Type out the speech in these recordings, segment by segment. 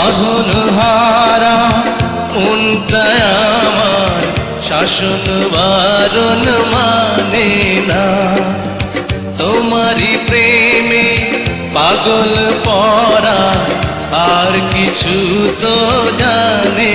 বাঁধন হারা মনটায় আমার শাসন বারণ মানে না। তোমারই প্রেমে পাগল পড়া আর কিছু তো জানে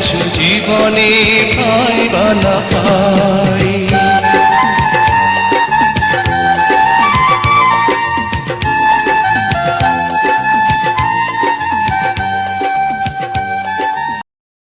কিছু জীবনে পাইবা না পা